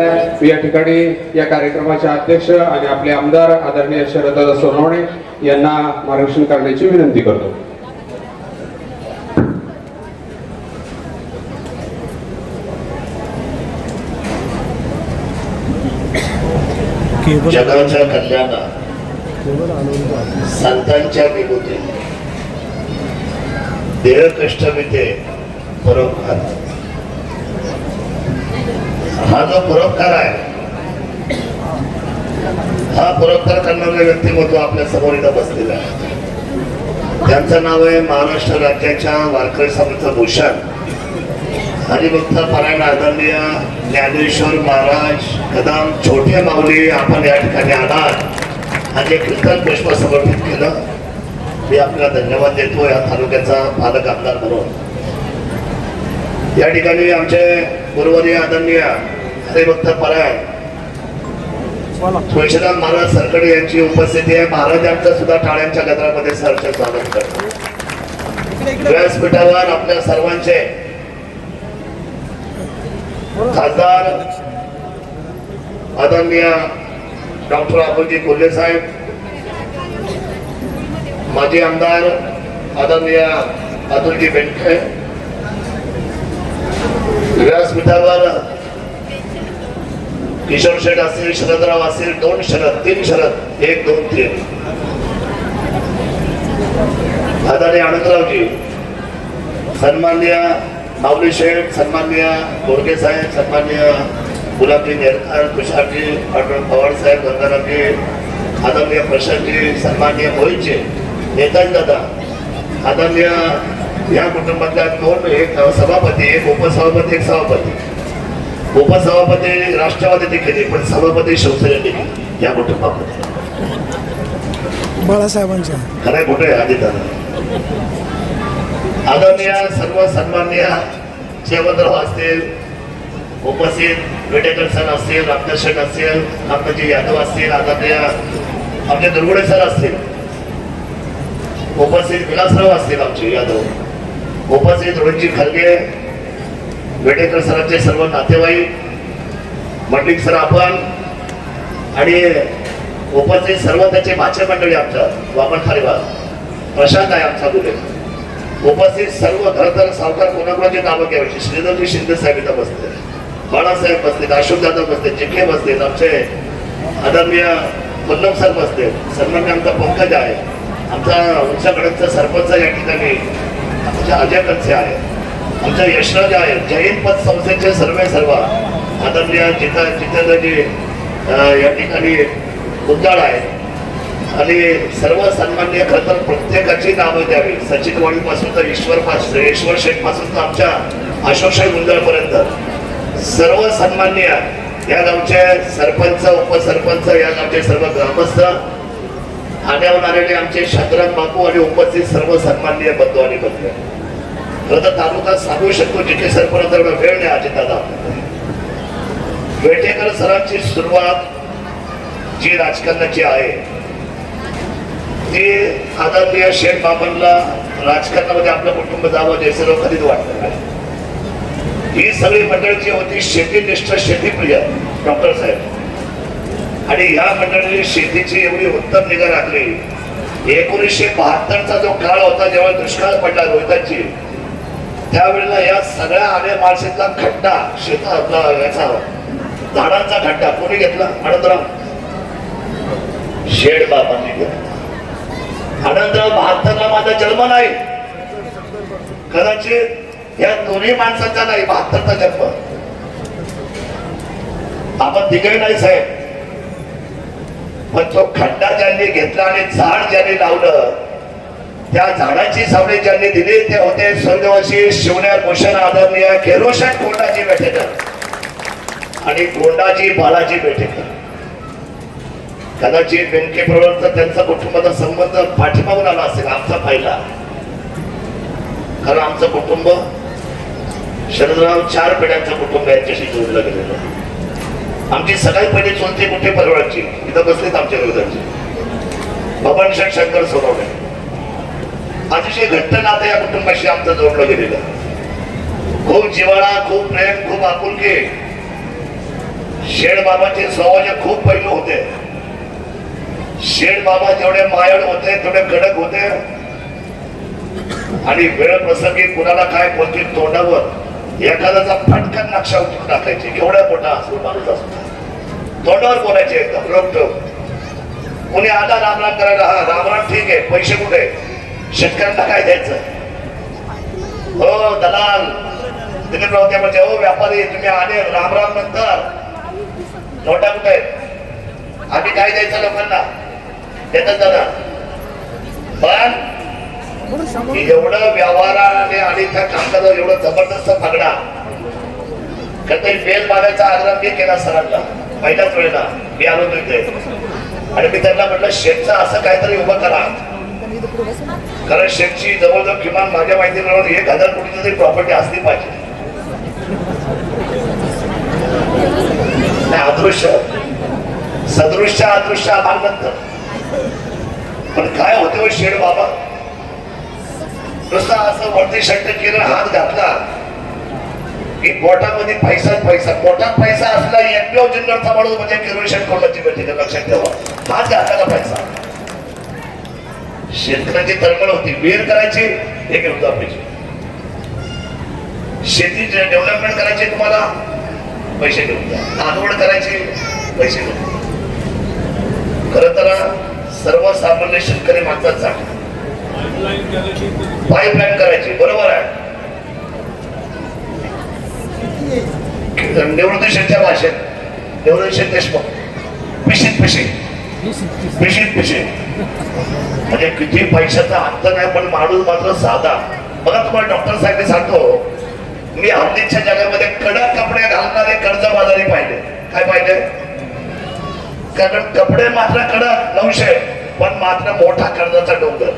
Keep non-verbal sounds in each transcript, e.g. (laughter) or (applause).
या ठिकाणी या कार्यक्रमाचे अध्यक्ष आणि आपले आमदार आदरणीय शरद सोनवणे यांना मार्गदर्शन करण्याची विनंती करतो. जगाच्या कल्याणात संतांच्या विभूती देह कष्टविते परोपकार हा जो परोपकार आहे हा परोपकार करणारे व्यक्तिमत्व आपल्यासमोर इथं बसलेलं आहे त्यांचं नाव आहे महाराष्ट्र राज्याच्या वारकरी समितीचं भूषण. हरिभक्त परायण आदरणीय ज्ञानेश्वर महाराज कदम छोटे माऊली आपण या ठिकाणी आलात. आणि एक कीर्तन पुष्प समर्पित केलं. मी आपल्याला धन्यवाद देतो या तालुक्याचा पालक आमदार म्हणून. या ठिकाणी आमचे गुरुवारी आदरणीय हरिभक्त पारायण तुळशीराम महाराज सरकडे यांची उपस्थिती आहे. महाराजांचा सुद्धा टाळ्यांच्या गजरामध्ये सहर्ष स्वागत करतो. व्यासपीठावर आपल्या सर्वांचे खासदार आदरणीय डॉक्टर अबुलजी कोल्हे साहेब माजी आमदार आदरणीय अतुलजी बेंडके व्यासपीठावर किशोर शेठ असेल शरदराव असेल दोन शरद तीन शरद एक दोन तीन. आदरणीय आनंदरावजी सन्मान्य माऊली शेठ सन्मान्य गोडके साहेब सन्मान्य गुलाबजी नेरकर तुषारजी डॉक्टर पवार साहेब गंगारामजी आदरणीय प्रशांतजी सन्मान्य मोहितजी नेताजी दादा आदरणीय या कुटुंबातल्या दोन एक सभापती एक उपसभापती एक सभापती. उपसभापती राष्ट्रवादी केली पण सभापती शिवसेनेने केली या कुटुंबामध्ये. बाळासाहेबांच्या. खरंय कुठे आधी आदरणीय सर्व सन्मान्य जयवंतराव असतील उपस्थित वेटेकर सर असतील रामदास शेठ असतील रामदासजी यादव असतील आदरणीय आमचे दुर्गुडे सर असतील. उपस्थित विलासराव असतील आमचे यादव. उपस्थित रणजी खरगे वेडेकर सरांचे सर्व नातेवाईक मंडिक सर आपण आणि उपस्थित सर्व त्याचे भाचे मंडळी आमच्या वामन खारेवाल प्रशांत आहे आमचा गुन्हे उपस्थित सर्व खरंतर सावकार कोणाकोणाची नावं घ्यायची श्रीधरजी शिंदे साहेब इथं बसले. बाळासाहेब बसलेत अशोक जाधव बसले जिखे बसलेत आमचे आदरणीय पल्लव सर बसले. सन्मान्य आमचा पंकज आहे. आमचा उंचाकडचा सरपंच या ठिकाणी आमच्या अजय कच्चे आहे. आमच्या यशराज आहे. जैन पद संस्थेचे सर्वे सर्व. आदरणीय जिता जितेंद्रजी या ठिकाणी गुंजाळ आहे. आणि सर्व सन्मान्य खरं तर प्रत्येकाची नावं द्यावी. सचिन वाणी पासून तर ईश्वर पासून ईश्वर शेठपासून तर आमच्या अशोकशाही गुंजाळ पर्यंत सर्व सन्मान्य या गावचे सरपंच उपसरपंच या गावचे सर्व ग्रामस्थ ठाण्याहून आलेले आमचे शांतराम बापू आणि उपस्थित सर्व सन्मान्य बंधू आणि बंधू. तर तालुका सांगू शकतो जिथे सरपंच एवढा वेळ नाही अजित दादा. वेटेकर सरांची सुरुवात जी राजकारणाची आहे ती आदरणीय शेठ बाबांना राजकारणामध्ये आपलं कुटुंब जावं हे लोक कधीच वाटत नाही. ही सगळी मंडळी होती शेतीनिष्ठ शेतीप्रिय डॉक्टर साहेब. आणि या मंडळीने शेतीची एवढी उत्तम निगा राखली. एकोणीसशे बहात्तरचा जो काळ होता जेव्हा दुष्काळ पडला रोहिताची त्यावेळेला या सगळ्या आले माळशेतला खड्डा शेतातला याचा झाडांचा खड्डा कोणी घेतला? आनंदराव. शेड बाबांनी घेतला. आनंदराव बहात्तरला माझा जन्म नाही. कदाचित या दोन्ही माणसाचा नाही बहात्तरचा जन्म. आपण तिकडे नाही साहेब. पण तो खड्डा ज्यांनी घेतला आणि झाड ज्यांनी लावलं त्या झाडाची सावली ज्यांनी दिली ते होते स्वर्गवासी शिवण्या भूषण आदरणीय केरोशन कोंडाजी बेठेकर आणि कोंडाजी बालाजी बेठेकर कदाचित बेनके बरोबर त्यांचा कुटुंबाचा संबंध पाठीमागून आला असेल आमचा पहिला. कारण आमचं कुटुंब शरदराव चार पिढ्यांचं कुटुंब यांच्याशी जोडलं गेलेलं आमची सगळी पहिली चुलती कुठे परवाची इथं बसलेत आमच्या विरोधाची बबन शंकर सोनवणे. अतिशय घट्ट नातं या कुटुंबाशी आमचं जोडलं गेलेलं. खूप जिवाळा खूप प्रेम खूप आपुलकी. शेड बाबाचे समाज खूप पैलू होते. शेड बाबा जेवढे मायड होते तेवढे कडक होते. आणि वेळ प्रसंगी कुणाला काय बोलतील तोंडावर एखाद्याचा फटकन नक्षा उचलून टाकायचे. एवढ्या मोठा असतो माणूस असतो. तोंडावर बोलायचे एकदम रोखटोक. कोणी आला रामराम करायला? हा रामराम ठीक आहे पैसे कुठे? शेतकऱ्यांना काय द्यायचं? हो दलाल. तिकडे राव म्हणजे हो व्यापारी तुम्ही आले राम नंतर. नोटा कुठे आम्ही काय द्यायचं लोकांना? देतात दादा पण एवढं व्यवहाराने आणि त्या कामकाजावर एवढं जबरदस्त फागडा कधी बेल मारायचा आग्रह मी केला सरांना पहिल्याच वेळेला. मी आलो होतो इथे. आणि मी त्यांना म्हटलं शेतचं असं काहीतरी उभं करा. कारण शेतची जवळजवळ किमान माझ्या माहितीप्रमाणे एक हजार कोटीची तरी प्रॉपर्टी असली पाहिजे. नाही अदृश्य. सदृश्य अदृश्य नंतर पण काय होते हो शेड बाबा? नुसता असं वरती शट्ट केलं हात घातला. की पोटामध्ये पैसा पैसा. पोटात पैसा असला एकमेव जिल्ह्याचा माणूस म्हणजे किरण शेट कोणाची भेटी लक्षात ठेवा. हात घातला पैसा. शेतकऱ्याची तळमळ होती. विहीर करायची हे घेऊन जा पैसे शेती डेव्हलपमेंट करायची तुम्हाला पैसे घेऊन द्या. लागवड करायची पैसे घेऊन खर तर सर्वसामान्य शेतकरी माणसाचा पाईपलाईन करायची बरोबर आहे. निवृत्त शेतच्या भाषेत निवृत्त शेत देशमुख पिशीत पिशीत. पिशीत पिशीत म्हणजे किती पैशाचा अंत नाही पण माणूस मात्र साधा. बघा तुम्हाला डॉक्टर साहेब सांगतो मी हल्लीच्या जगामध्ये कडक कपडे घालणारे कर्ज बाजारी पाहिले. काय पाहिले? कारण कपडे मात्र कडक नऊशे पण मात्र मोठा कर्जाचा डोंगर.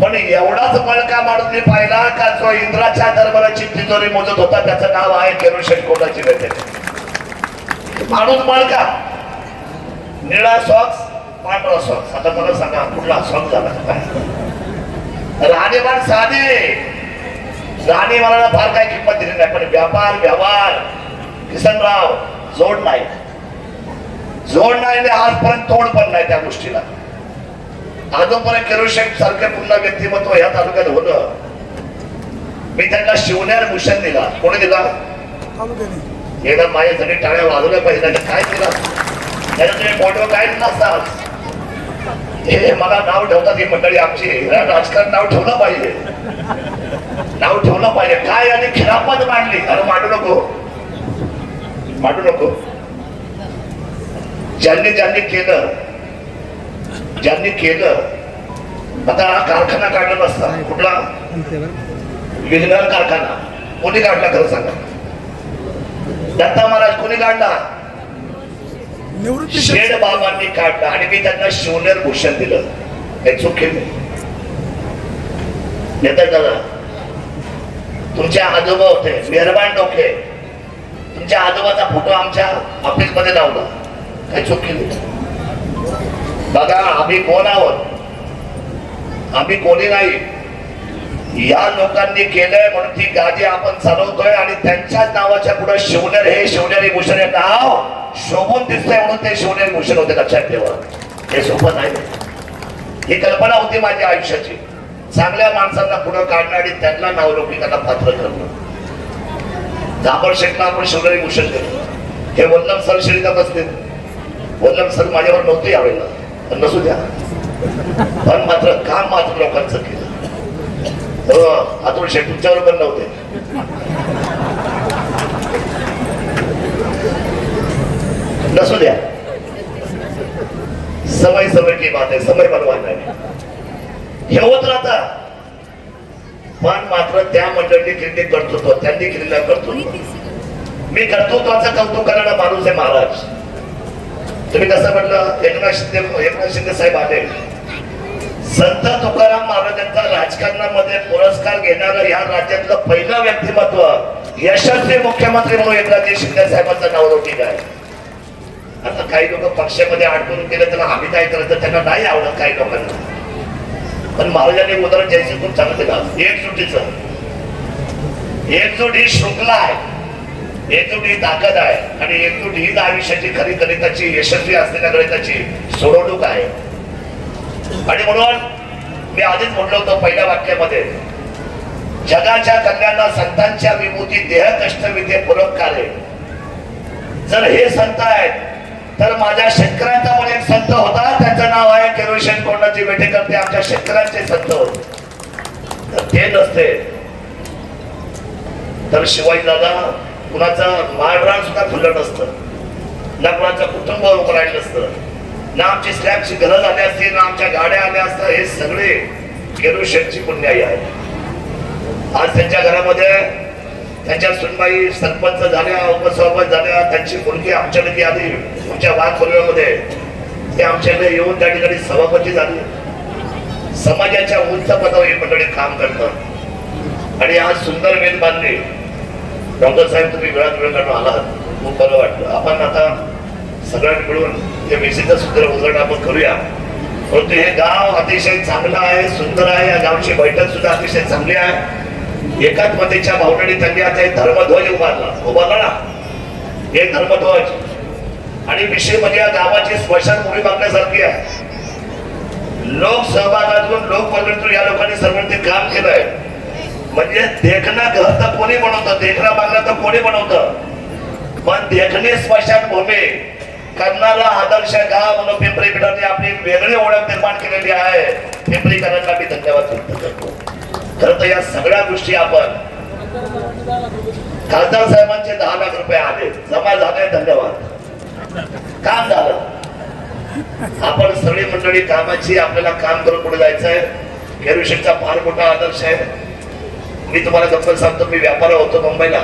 पण एवढाच मळका माणूस मी पाहिला का जो इंद्राच्या दरबाराची तिजोरी मोजत होता त्याचं नाव आहे केरुशेट कोटाची माणूस मळका. निळा सॉक्स पांढरा सॉक्स आता मला सांगा कुठला सॉक्स झाला? काय साधे. राणी मला फार काय किंमत दिली नाही पण व्यापार व्यवहार. किसनराव जोड नाही. जोड नाही आजपर्यंत तोड पण नाही त्या गोष्टीला. अजूनपर्यंत केरोशेट सारखे पुन्हा व्यक्तिमत्व या तालुक्यात होतं. मी त्यांना शिवण्यार भूषण दिला. कोणी दिला? एकदा माझ्या सगळे टाळ्या वाजवल्या पाहिजे काय दिला त्याला तुम्ही फोटो काय नसतात हे मला नाव ठेवतात ही मंडळी आमची. राजकारण नाव ठेवलं पाहिजे. नाव ठेवलं पाहिजे. काय आणि खिरापत मांडली? अरे मांडू नको. मांडू नको. ज्यांनी ज्यांनी केलं ज्यांनी केलं आता हा कारखाना काढला नसता. कुठला? विलगार कारखाना. कोणी काढला खरं सांगा? दत्ता महाराज कोणी काढला? निवृत्ती शेड बाबांनी काढलं आणि मी त्यांना शिवनेर भूषण दिलं. हे चूक नेता दादा तुमच्या आजोबा होते मेहरबान डोके. तुमच्या आजोबाचा फोटो आमच्या ऑफिसमध्ये लावला. काही चूक केली बघा आम्ही कोण आहोत? आम्ही कोणी नाही. या लोकांनी केलंय म्हणून ती गादी आपण चालवतोय आणि त्यांच्याच नावाच्या पुढे शिवनेर हे शिवनेरी भूषण हे नाव शोभून दिसतंय म्हणून ते शिवनेरी भूषण होते लक्षात ठेवा. हे सोपं नाही. ही कल्पना होती माझ्या आयुष्याची. चांगल्या माणसांना पुढे काढणं आणि त्यांना नावलौकिक त्यांना पात्र करणं जांभळ शेटला आपण शिवनेरी भूषण करतो हे वल्लभ सर शिरीला बसले वल्लभ सर माझ्यावर नव्हते यावेळेला. पण नसू द्या. पण मात्र काम मात्र लोकांचं केलं. हो अतुल तुमच्यावर पण नव्हते. नसू द्या. समय समय की बात आहे समय बलवान नाही राहता. पण मात्र त्या मंडळी केलेले कर्तृत्व त्यांनी केलेलं कर्तृत्व. मी कर्तृत्वाचं कौतुक करणारा माणूस आहे महाराज. तुम्ही कसं म्हटलं? एकनाथ शिंदे एकनाथ शिंदे साहेब आले. संत तुकाराम महाराजांचा राजकारणामध्ये पुरस्कार घेणारं या राज्यातलं पहिलं व्यक्तिमत्व यशस्वी मुख्यमंत्री म्हणून एकनाथजी शिंदे साहेबांचं नाव आहे. आता काही लोक पक्षामध्ये अडकून केलं त्याला आम्ही काय करायचं? त्यांना नाही आवडत काही लोकांना. पण महाराजांनी उदाहरण जयसिंग खूप चांगलं दिलं एकजुटीचं एकजूट ही शृंखला आहे. एकजूट ही ताकद आहे. आणि एकजूट हीच आयुष्याची खरी गणिताची यशस्वी असलेल्या गणिताची सोडवणूक आहे. आणि म्हणून मी आधीच म्हटलं होतं पहिल्या वाक्यामध्ये जगाच्या कल्याणा संतांच्या विभूती देह कष्ट विधे पुरस्कार जर हे संत आहेत तर माझ्या शेतकऱ्यांचा पण एक संत होता त्याचं नाव आहे केरोशन कोंडाची बेटेकर ते आमच्या शेतकऱ्यांचे संत होते. तर ते नसते. तर शिवाजी दादा कुणाचं माळरान सुद्धा खुलं नसतं. ना कुणाचं कुटुंब उभं राहिलं नसतं. ना आमची स्लॅबची गरज आली असती ना आमच्या गाड्या आल्या असतात हे सगळे केरोशनची पुण्याई आहे. आज त्यांच्या घरामध्ये त्यांच्या सुनबाई सरपंच झाल्या उपसभापती झाल्या त्यांची मुलगी आमच्याकडे आली आमच्या वाघ ते आमच्याकडे येऊन त्या ठिकाणी सभापती झाली. समाजाच्या उंच पदावर ही मंडळी काम करतात. आणि आज सुंदर वेद बांधले. डॉक्टर साहेब तुम्ही वेळात वेळ काढून आलात. खूप बरं वाटलं. आपण आता सगळ्यांनी मिळून ते मेसीचं सुंदर उदाहरण आपण करूया. परंतु हे गाव अतिशय चांगलं आहे सुंदर आहे. या गावची बैठक सुद्धा अतिशय चांगली आहे. एकात्मतेच्या भावनेने त्यांनी आता धर्मध्वज उभारला. उभारला ना? हे धर्मध्वज. आणि विषय म्हणजे या गावाची स्मशानभूमी बघण्यासारखी आहे. लोक सहभागातून लोक लोकपर्यंत या लोकांनी सर्वांनी ते काम केलंय. म्हणजे देखना घर तर कोणी बनवतं? देखना बांगला तर कोणी बनवतं? पण देखणे स्मशानभूमी. करणारा आदर्श गाव म्हणून पिंपरी पीठाने आपली वेगळी ओळख निर्माण केलेली आहे. पिंपरीकरांना मी धन्यवाद व्यक्त करतो. खरं तर या सगळ्या गोष्टी आपण खासदार साहेबांचे दहा लाख रुपये आले. जमा झाले धन्यवाद. काम झालं. आपण सगळी मंडळी कामाची आपल्याला काम करून पुढे जायचंय. आहे फार मोठा आदर्श आहे. मी तुम्हाला गप्पल सांगतो मी व्यापार होतो मुंबईला.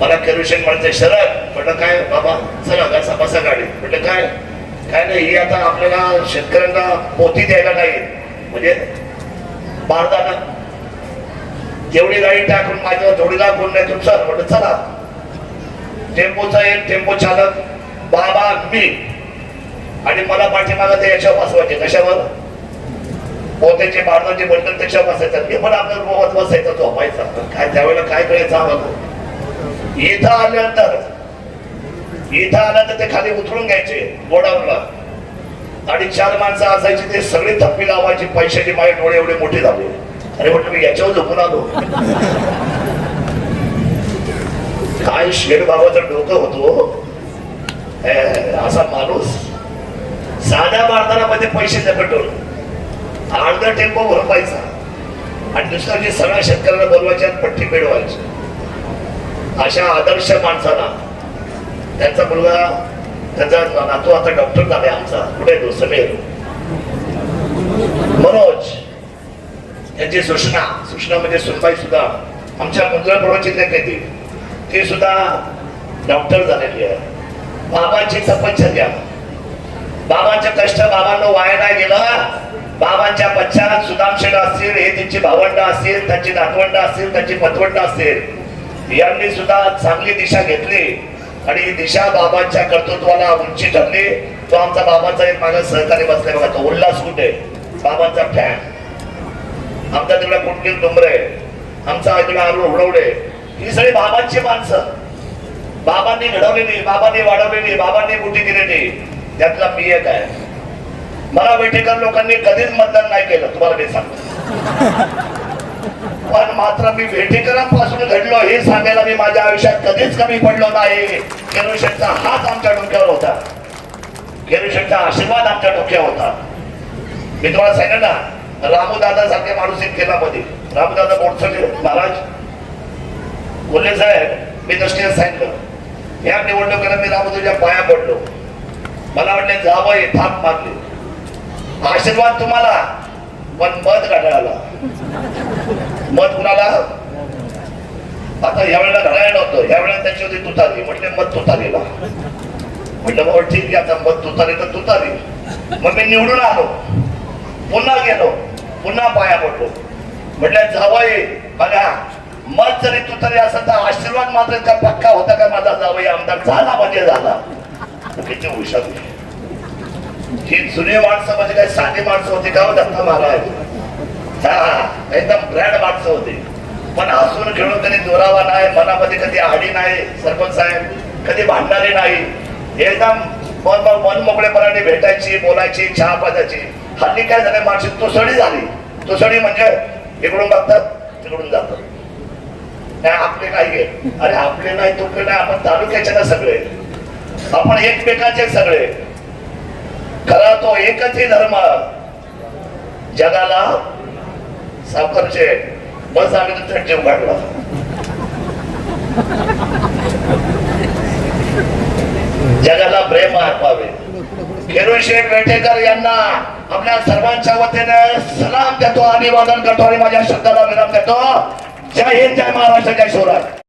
मला केरुशेक म्हणायचं शरद म्हटलं काय बाबा चला कसा बसा गाडी म्हटलं काय? काय नाही ही आता आपल्याला शेतकऱ्यांना पोती द्यायला नाही. म्हणजे भारताला जेवढी गाडी टाकून माझ्या जोडीला कोण नाही तुमचा. म्हटलं चला. टेम्पोचा एक टेम्पो चालक बाबा मी. आणि मला पाठीमागं ते याच्यावर बसवायचे. कशावर? पोत्याचे बारदाचे बटन त्याच्यावर बसायचं. हे पण आपल्याला बसायचं तो. झोपायचा काय त्यावेळेला काय करायचं आम्हाला इथं आल्यानंतर इथं आल्यानंतर ते खाली उतरून घ्यायचे गोडाऊनला आणि चार माणसं असायची ते सगळे थप्पी लावायची पैशाची माझे डोळे एवढे मोठे झाले. अरे म्हटलं मी याच्यावर झोपून आलो. काय शेड बाबाचं डोकं होतो हो? हे, असा माणूस. साध्या बारदानामध्ये पैसे पेट्रोल अर्धा टेम्पो भरपायचा. आणि दुसऱ्या जे सगळ्या शेतकऱ्याला बोलवायचे आणि पट्टी मिळवायची अशा आदर्श माणसाला त्यांचा मुलगा त्याचा नातू आता डॉक्टर झालाय आमचा कुठे तो? समीर. मनोज त्यांची सुषणा सुषणा म्हणजे सुनबाई सुद्धा. आमच्या मुंद्रा जिल्ह्यात ती. ते सुद्धा डॉक्टर झालेली आहे. बाबांची तपश्चर्या बाबांच्या कष्ट बाबांना वाया नाही गेलं. बाबांच्या पश्चात सुदामशेड असतील हे त्यांची भावंड असतील त्यांची नातवंड असतील त्यांची पतवंड असतील. यांनी सुद्धा चांगली दिशा घेतली. आणि दिशा बाबांच्या कर्तृत्वाला उंची ठरली. तो आमचा बाबांचा एक माझा सहकारी बसलाय बघा तो उल्हास कुठे? बाबांचा फॅन आमचा तिकडे कुंडील डुमरे. आमचा इकडे अरुण हुडवडे. ही सगळी बाबांची माणसं. बाबांनी घडवलेली बाबांनी वाढवलेली बाबांनी मोठी दिलेली त्यातला मी एक आहे. मला बैठेकर लोकांनी कधीच मतदान नाही केलं तुम्हाला मी सांगतो. (laughs) पण मात्र मी भेटेकरांपासून घडलो हे सांगायला मी माझ्या आयुष्यात कधीच कमी पडलो नाही. केरुशेटचा हात आमच्या डोक्यावर होता. केरुशेटचा आशीर्वाद आमच्या डोक्यावर होता. मी तुम्हाला सांगेल ना रामूदादा सारखे माणूस एक केला मध्ये रामूदादा बोडसले महाराज बोलले साहेब मी दृष्टीने सांगितलं या निवडणुकीला मी रामूदाच्या पाया पडलो. मला वाटले जावं हे थाप मागले आशीर्वाद तुम्हाला पण मत घड्याळाला. मत कुणाला? आता ह्या वेळेला घड्याळ नव्हतं. यावेळेला त्याची होती तुतारी. म्हटले मत तुतारीला. म्हटलं बाबा ठीक आहे आता मत तुतारी तर तुतारी. मग मी निवडून आलो. पुन्हा गेलो. पुन्हा पाया पडलो. म्हटलं जावई बघा मत जरी तुतारी असं तर आशीर्वाद मात्र का पक्का होता का माझा जावई आमदार झाला म्हणजे झाला. किती हुशार. हे जुनी माणसं म्हणजे काय साधी माणसं होती का हो दत्ता महाराज? हा एकदम ब्रँड माणसं होती. पण हसून खेळून कधी दुरावा नाही मनामध्ये कधी आडी नाही सरपंच साहेब कधी भांडणारे नाही. एकदम मन मन मोकळेपणाने भेटायची बोलायची चहा पाजायची. हल्ली काय झालं माणशी तुसडी झाली. तुसडी म्हणजे इकडून बघतात तिकडून जातात. नाही आपले नाही आहे. अरे आपले नाही तुकडे नाही आपण तालुक्याचे ना सगळे. आपण एकमेकाचे सगळे. खरा तो एकच धर्म. जगाला साखरचे बस आम्ही तुमचा जीव काढला जगाला प्रेम अर्पावे खेरू शेठ वेटेकर यांना आपल्या सर्वांच्या वतीने सलाम देतो अभिवादन करतो आणि माझ्या शब्दाला विराम देतो. जय हिंद जय महाराष्ट्र जय शिवराय.